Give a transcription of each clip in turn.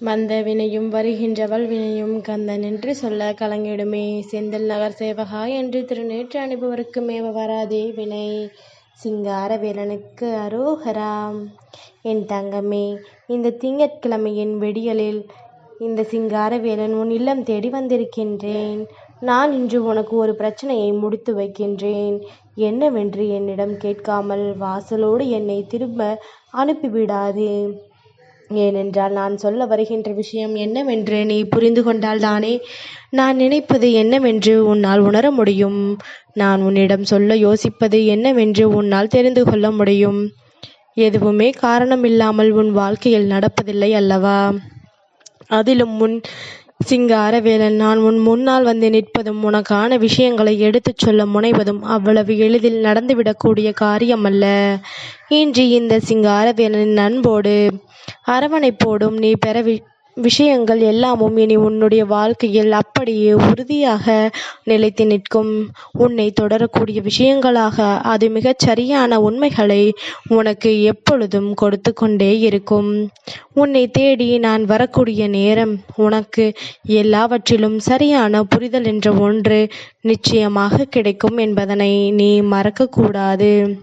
வந்த வினையும் வருகின்றவள் வினையும் கந்தன் என்று சொல்ல கலங்கிடுமே. செந்தில் நகர் சேவகா என்று திருநேற்று அனுபவருக்கு மேவ வராதே வினை. சிங்கார வேலனுக்கு அரோகராம். என் தங்கமே இந்த திங்கட்கிழமையின் வெடியலில் இந்த சிங்கார வேலன் உன் இல்லம் தேடி வந்திருக்கின்றேன். நான் இன்று உனக்கு ஒரு பிரச்சனையை முடித்து வைக்கின்றேன். என்னவென்று என்னிடம் கேட்காமல் வாசலோடு என்னை திரும்ப அனுப்பிவிடாது. ஏனென்றால் நான் சொல்ல வருகின்ற விஷயம் என்னவென்று நீ புரிந்து கொண்டால்தானே நான் நினைப்பது என்னவென்று உன்னால் உணர முடியும். நான் உன்னிடம் சொல்ல யோசிப்பது என்னவென்று உன்னால் தெரிந்து கொள்ள முடியும். எதுவுமே காரணமில்லாமல் உன் வாழ்க்கையில் நடப்பதில்லை அல்லவா? அதிலும் முன் சிங்காரவேலன் நான் உன் முன்னால் வந்து நிற்பதும் உனக்கான விஷயங்களை எடுத்துச் சொல்ல முனைவதும் அவ்வளவு எளிதில் நடந்துவிடக்கூடிய காரியமல்ல. இன்று இந்த சிங்காரவேலனின் அன்போடு அரவணைப்போடும் நீ பெற விஷயங்கள் எல்லாமும் இனி உன்னுடைய வாழ்க்கையில் அப்படியே உறுதியாக நிலைத்து நிற்கும். உன்னை தொடரக்கூடிய விஷயங்களாக அது மிகச் சரியான உண்மைகளை உனக்கு எப்பொழுதும் கொடுத்து கொண்டே இருக்கும். உன்னை தேடி நான் வரக்கூடிய நேரம் உனக்கு எல்லாவற்றிலும் சரியான புரிதல் என்ற ஒன்று நிச்சயமாக கிடைக்கும் என்பதனை நீ மறக்கக்கூடாது.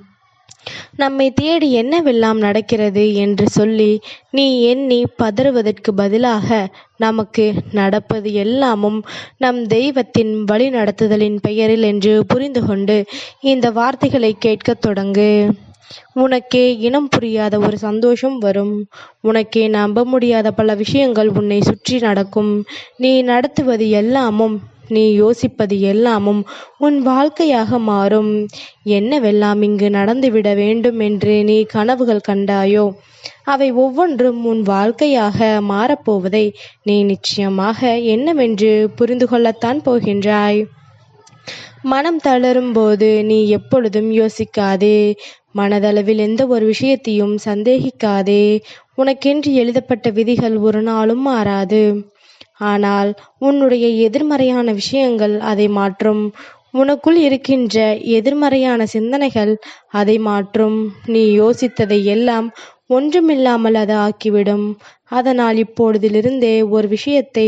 நம்மை தேடி என்னவெல்லாம் நடக்கிறது என்று சொல்லி நீ எண்ணி பதறுவதற்கு பதிலாக நமக்கு நடப்பது எல்லாமும் நம் தெய்வத்தின் வழிநடத்துதலின் பெயரில் என்று புரிந்து கொண்டு இந்த வார்த்தைகளை கேட்கத் தொடங்கு. உனக்கே இனம் புரியாத ஒரு சந்தோஷம் வரும். உனக்கே நம்ப முடியாத பல விஷயங்கள் உன்னை சுற்றி நடக்கும். நீ நடத்துவது எல்லாமும் நீ யோசிப்பது எல்லாமும் உன் வாழ்க்கையாக மாறும். என்னவெல்லாம் இங்கு நடந்துவிட வேண்டும் என்று நீ கனவுகள் கண்டாயோ அவை ஒவ்வொன்றும் உன் வாழ்க்கையாக மாறப்போவதை நீ நிச்சயமாக என்னவென்று புரிந்து கொள்ளத்தான் போகின்றாய். மனம் தளரும் போது நீ எப்பொழுதும் யோசிக்காதே. மனதளவில் எந்த ஒரு விஷயத்தையும் சந்தேகிக்காதே. உனக்கென்று எழுதப்பட்ட விதிகள் ஒரு நாளும் மாறாது. ஆனால் உன்னுடைய எதிர்மறையான விஷயங்கள் அதை மாற்றும். உனக்குள் இருக்கின்ற எதிர்மறையான சிந்தனைகள் அதை மாற்றும். நீ யோசித்ததை எல்லாம் ஒன்றுமில்லாமல் அது ஆக்கிவிடும். அதனால் இப்பொழுதிலிருந்தே ஒரு விஷயத்தை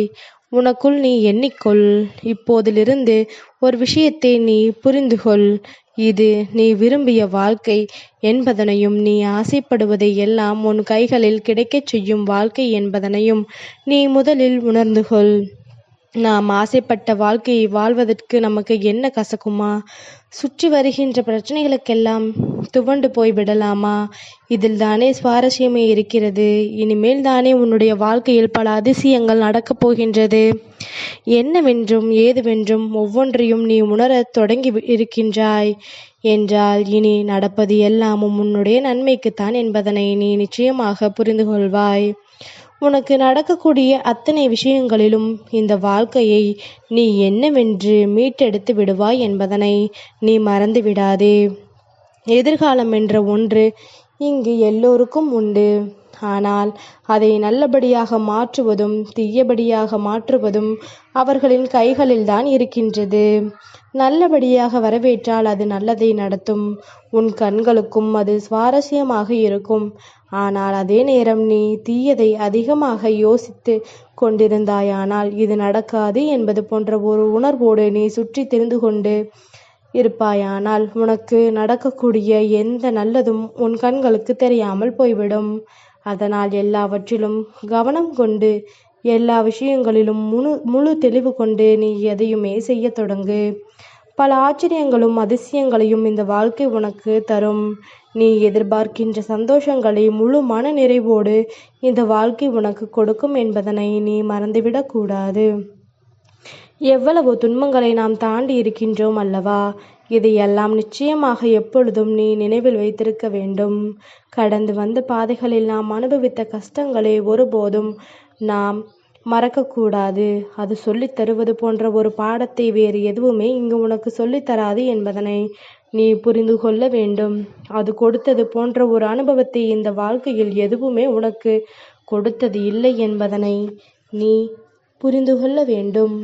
உனக்குள் நீ எண்ணிக்கொள். இப்போதிலிருந்து ஒரு விஷயத்தை நீ புரிந்துகொள். இது நீ விரும்பிய வாழ்க்கை என்பதனையும் நீ ஆசைப்படுவதை எல்லாம் உன் கைகளில் கிடைக்கச் செய்யும் வாழ்க்கை என்பதனையும் நீ முதலில் உணர்ந்து கொள். நாம் ஆசைப்பட்ட வாழ்க்கையை வாழ்வதற்கு நமக்கு என்ன கசக்குமா? சுற்றி வருகின்ற பிரச்சனைகளுக்கெல்லாம் துவண்டு போய் விடலாமா? இதில் தானே சுவாரஸ்யமே இருக்கிறது. இனிமேல் தானே உன்னுடைய வாழ்க்கையில் பல அதிசயங்கள் நடக்கப் போகின்றது. என்னவென்றும் ஏதுவென்றும் ஒவ்வொன்றையும் நீ உணரத் தொடங்கி இருக்கின்றாய். என்றால் இனி நடப்பது எல்லாமும் உன்னுடைய நன்மைக்குத்தான் என்பதனை நீ நிச்சயமாக புரிந்து கொள்வாய் உனக்கு நடக்கக்கூடிய அத்தனை விஷயங்களிலும் இந்த வாழ்க்கையை நீ என்னவென்று மீட்டெடுத்து விடுவாய் என்பதனை நீ மறந்து விடாதே எதிர்காலம் என்ற ஒன்று இங்கு எல்லோருக்கும் உண்டு. ஆனால் அதை நல்லபடியாக மாற்றுவதும் தீயபடியாக மாற்றுவதும் அவர்களின் கைகளில்தான் இருக்கின்றது. நல்லபடியாக வரவேற்றால் அது நல்லதை நடத்தும். உன் கண்களுக்கும் அது சுவாரஸ்யமாக இருக்கும். ஆனால் அதே நேரம் நீ தீயதை அதிகமாக யோசித்து கொண்டிருந்தாயானால் இது நடக்காது என்பது போன்ற ஒரு உணர்வோடு நீ சுற்றி தெரிந்து கொண்டு இருப்பாயானால் உனக்கு நடக்கக்கூடிய எந்த நல்லதும் உன் கண்களுக்கு தெரியாமல் போய்விடும். அதனால் எல்லாவற்றிலும் கவனம் கொண்டு எல்லா விஷயங்களிலும் முழு முழு தெளிவு கொண்டு நீ எதையுமே செய்ய தொடங்கு. பல ஆச்சரியங்களும் அதிசயங்களையும் இந்த வாழ்க்கை உனக்கு தரும். நீ எதிர்பார்க்கின்ற சந்தோஷங்களை முழு மன நிறைவோடு இந்த வாழ்க்கை உனக்கு கொடுக்கும் என்பதனை நீ மறந்துவிடக்கூடாது எவ்வளவு துன்பங்களை நாம் தாண்டி இருக்கின்றோம் அல்லவா? இதையெல்லாம் நிச்சயமாக எப்பொழுதும் நீ நினைவில் வைத்திருக்க வேண்டும். கடந்து வந்த பாதைகளில் நாம் அனுபவித்த கஷ்டங்களை ஒருபோதும் நாம் மறக்கக்கூடாது. அது சொல்லித் தருவது போன்ற ஒரு பாடத்தை வேறு எதுவுமே இங்கு உனக்கு சொல்லித் தராது என்பதனை நீ புரிந்து கொள்ள வேண்டும். அது கொடுத்தது போன்ற ஒரு அனுபவத்தை இந்த வாழ்க்கையில் எதுவுமே உனக்கு கொடுத்தது இல்லை என்பதனை நீ புரிந்து கொள்ள வேண்டும்.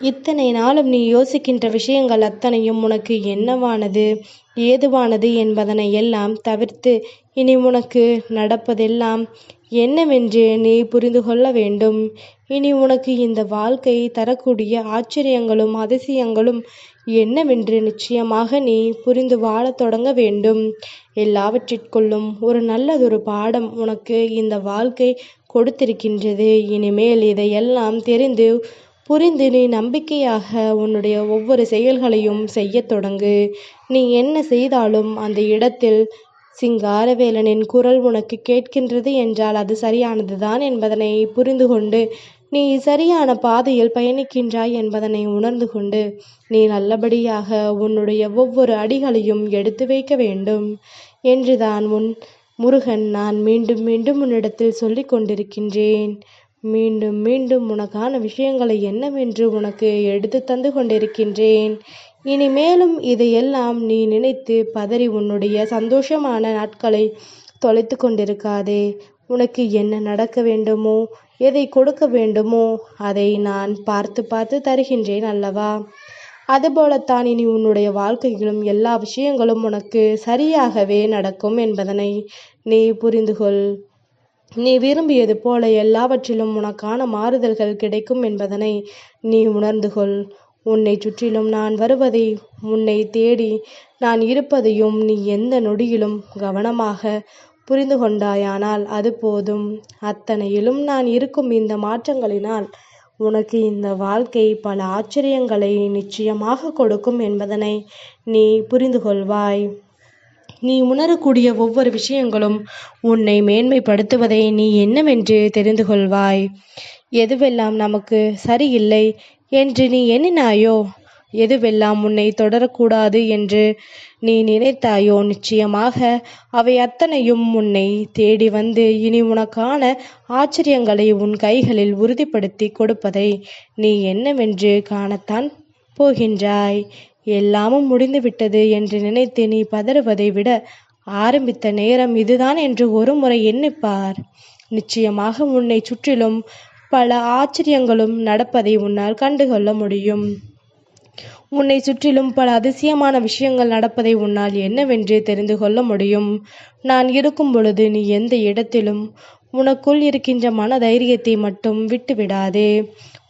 இத்தனை நாளும் நீ யோசிக்கின்ற விஷயங்கள் அத்தனையும் உனக்கு என்னவானது ஏதுவானது என்பதனை எல்லாம் தவிர்த்து இனி உனக்கு நடப்பதெல்லாம் என்னவென்று நீ புரிந்து கொள்ள வேண்டும். இனி உனக்கு இந்த வாழ்க்கை தரக்கூடிய ஆச்சரியங்களும் அதிசயங்களும் என்னவென்று நிச்சயமாக நீ புரிந்து வாழத் தொடங்க வேண்டும். எல்லாவற்றிற்குள்ளும் ஒரு நல்லதொரு பாடம் உனக்கு இந்த வாழ்க்கை கொடுத்திருக்கின்றது. இனிமேல் இதையெல்லாம் தெரிந்து புரிந்து நீ நம்பிக்கையாக உன்னுடைய ஒவ்வொரு செயல்களையும் செய்யத் தொடங்கு. நீ என்ன செய்தாலும் அந்த இடத்தில் சிங்காரவேலனின் குரல் உனக்கு கேட்கின்றது என்றால் அது சரியானதுதான் என்பதனை புரிந்து கொண்டு நீ சரியான பாதையில் பயணிக்கின்றாய் என்பதனை உணர்ந்து கொண்டு நீ நல்லபடியாக உன்னுடைய ஒவ்வொரு அடிகளையும் எடுத்து வைக்க வேண்டும் என்றுதான் உன் முருகன் நான் மீண்டும் மீண்டும் உன்னிடத்தில் சொல்லிக் கொண்டிருக்கின்றேன். மீண்டும் மீண்டும் உனக்கான விஷயங்களை என்னவென்று உனக்கு எடுத்து தந்து கொண்டிருக்கின்றேன். இனிமேலும் இதையெல்லாம் நீ நினைத்து பதறி உன்னுடைய சந்தோஷமான நாட்களை தொலைத்து கொண்டிருக்காதே. உனக்கு என்ன நடக்க வேண்டுமோ எதை கொடுக்க வேண்டுமோ அதை நான் பார்த்து பார்த்து தருகின்றேன் அல்லவா? அதுபோலத்தான் இனி உன்னுடைய வாழ்க்கையிலும் எல்லா விஷயங்களும் உனக்கு சரியாகவே நடக்கும் என்பதனை நீ புரிந்து கொள். நீ விரும்பியது போல எல்லாவற்றிலும் உனக்கான மாறுதல்கள் கிடைக்கும் என்பதனை நீ உணர்ந்து கொள். உன்னை சுற்றிலும் நான் வருவதை உன்னை தேடி நான் இருப்பதையும் நீ எந்த நொடியிலும் கவனமாக புரிந்து கொண்டாயானால் அது போதும். அத்தனையிலும் நான் இருக்கும் இந்த மாற்றங்களினால் உனக்கு இந்த வாழ்க்கை பல ஆச்சரியங்களை நிச்சயமாக கொடுக்கும் என்பதனை நீ புரிந்து கொள்வாய். நீ உணரக்கூடிய ஒவ்வொரு விஷயங்களும் உன்னை மேன்மைப்படுத்துவதை நீ என்னவென்று தெரிந்து கொள்வாய். எதுவெல்லாம் நமக்கு சரியில்லை என்று நீ எண்ணினாயோ? எதுவெல்லாம் உன்னை தொடரக்கூடாது என்று நீ நினைத்தாயோ? நிச்சயமாக அவை அத்தனையும் உன்னை தேடி வந்து இனி உனக்கான ஆச்சரியங்களை உன் கைகளில் உறுதிப்படுத்தி கொடுப்பதை நீ என்னவென்று காணத்தான் போகின்றாய். எல்லாமும் முடிந்துவிட்டது என்று நினைத்து நீ பதறுவதை விட ஆரம்பித்த நேரம் இதுதான் என்று ஒரு முறை எண்ணிப்பார். நிச்சயமாக உன்னை சுற்றிலும் பல ஆச்சரியங்களும் நடப்பதை உன்னால் கண்டுகொள்ள முடியும். உன்னை சுற்றிலும் பல அதிசயமான விஷயங்கள் நடப்பதை உன்னால் என்னவென்று தெரிந்து கொள்ள முடியும். நான் இருக்கும் பொழுது நீ எந்த இடத்திலும் உனக்குள் இருக்கின்ற மன தைரியத்தை மட்டும் விட்டுவிடாதே.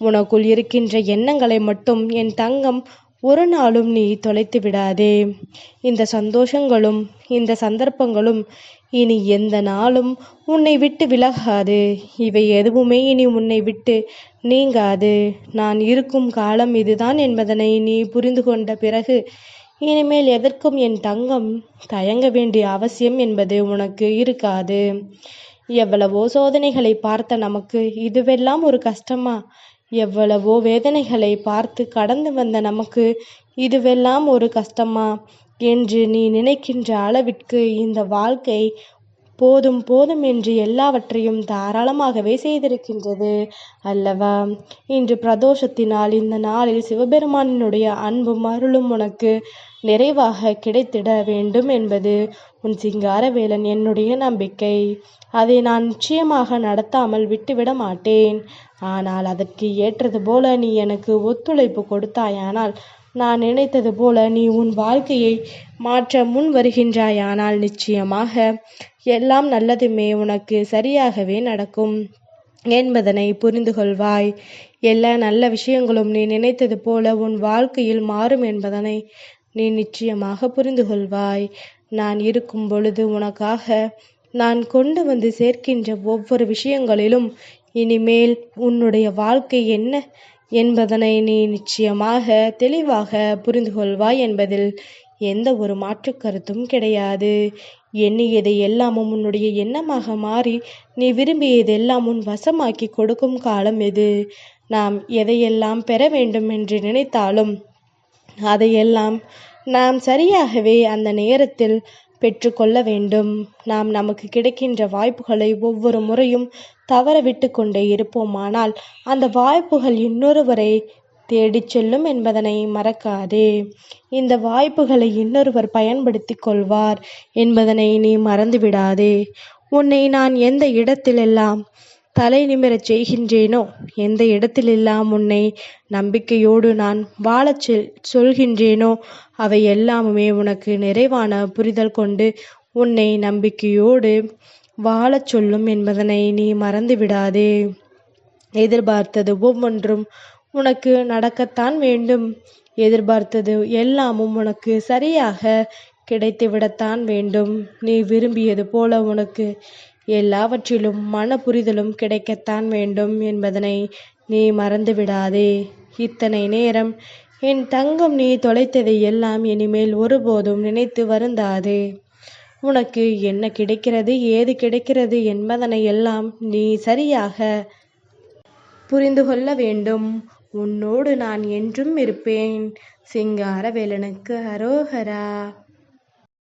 உனக்குள் இருக்கின்ற எண்ணங்களை மட்டும் என் தங்கம் ஒரு நாளும் நீ தொலைத்து விடாதே இந்த சந்தோஷங்களும் இந்த சந்தர்ப்பங்களும் இனி எந்த நாளும் உன்னை விட்டு விலகாது. இவை எதுவுமே இனி உன்னை விட்டு நீங்காது. நான் இருக்கும் காலம் இதுதான் என்பதனை நீ புரிந்து கொண்ட பிறகு இனிமேல் எதற்கும் என் தங்கம் தயங்க வேண்டிய அவசியம் என்பது உனக்கு இருக்காது. எவ்வளவோ சோதனைகளை பார்த்த நமக்கு இதுவெல்லாம் ஒரு கஷ்டமா? எவ்வளவோ வேதனைகளை பார்த்து கடந்து வந்த நமக்கு இதுவெல்லாம் ஒரு கஷ்டமா? என்று நீ நினைக்கின்ற அளவிற்கு இந்த வாழ்க்கை போதும் போதும் என்று எல்லாவற்றையும் தாராளமாகவே செய்திருக்கின்றது அல்லவா? இன்று பிரதோஷத்தினால் இந்த நாளில் சிவபெருமானினுடைய அன்பும் அருளும் உனக்கு நிறைவாக கிடைத்திட வேண்டும் என்பது உன் சிங்காரவேலன் என்னுடைய நம்பிக்கை. அதை நான் நிச்சயமாக நடத்தாமல் விட்டுவிட மாட்டேன். ஆனால் அதற்கு ஏற்றது போல நீ எனக்கு ஒத்துழைப்பு கொடுத்தாயானால் நான் நினைத்தது போல நீ உன் வாழ்க்கையை மாற்ற முன் வருகின்றாயானால் நிச்சயமாக எல்லாம் நல்லதுமே உனக்கு சரியாகவே நடக்கும் என்பதனை புரிந்து கொள்வாய். எல்லா நல்ல விஷயங்களும் நீ நினைத்தது போல உன் வாழ்க்கையில் மாறும் என்பதனை நீ நிச்சயமாக புரிந்து கொள்வாய். நான் இருக்கும் பொழுது உனக்காக நான் கொண்டு வந்து சேர்க்கின்ற ஒவ்வொரு விஷயங்களிலும் இனிமேல் உன்னுடைய வாழ்க்கை என்ன என்பதனை நீ நிச்சயமாக தெளிவாக புரிந்து கொள்வாய் என்பதில் எந்த ஒரு மாற்று கருத்தும் கிடையாது. எண்ணியதை எல்லாமும் உன்னுடைய எண்ணமாக மாறி நீ விரும்பியதெல்லாம் உன் வசமாக்கி கொடுக்கும் காலம் எது? நாம் எதையெல்லாம் பெற வேண்டும் என்று நினைத்தாலும் அதையெல்லாம் நாம் சரியாகவே அந்த நேரத்தில் பெற்றுக்கொள்ள வேண்டும். நாம் நமக்கு கிடைக்கின்ற வாய்ப்புகளை ஒவ்வொரு முறையும் தவற விட்டுக்கொண்டே இருப்போமானால் அந்த வாய்ப்புகள் இன்னொருவரை தேடிச் செல்லும் என்பதனை மறக்காதே. இந்த வாய்ப்புகளை இன்னொருவர் பயன்படுத்தி கொள்வார் என்பதனை நீ மறந்துவிடாதே. உன்னை நான் எந்த இடத்திலெல்லாம் தலை நிமிரச் செய்கின்றேனோ எந்த இடத்திலெல்லாம் உன்னை நம்பிக்கையோடு நான் வாழச் செல் சொல்கின்றேனோ அவை எல்லாமுமே உனக்கு நிறைவான புரிதல் கொண்டு உன்னை நம்பிக்கையோடு வாழச் சொல்லும் என்பதனை நீ மறந்து விடாதே எதிர்பார்த்தது ஒவ்வொன்றும் உனக்கு நடக்கத்தான் வேண்டும். எதிர்பார்த்தது எல்லாமும் உனக்கு சரியாக கிடைத்துவிடத்தான் வேண்டும். நீ விரும்பியது போல உனக்கு எல்லாவற்றிலும் மன புரிதலும் கிடைக்கத்தான் வேண்டும் என்பதனை நீ மறந்து விடாதே இத்தனை நேரம் என் தங்கம் நீ தொலைத்ததை எல்லாம் இனிமேல் ஒருபோதும் நினைத்து வருந்தாதே. உனக்கு என்ன கிடைக்கிறது ஏது கிடைக்கிறது என்பதனை எல்லாம் நீ சரியாக புரிந்து கொள்ள வேண்டும். உன்னோடு நான் என்றும் இருப்பேன். சிங்காரவேலனுக்கு அரோகரா.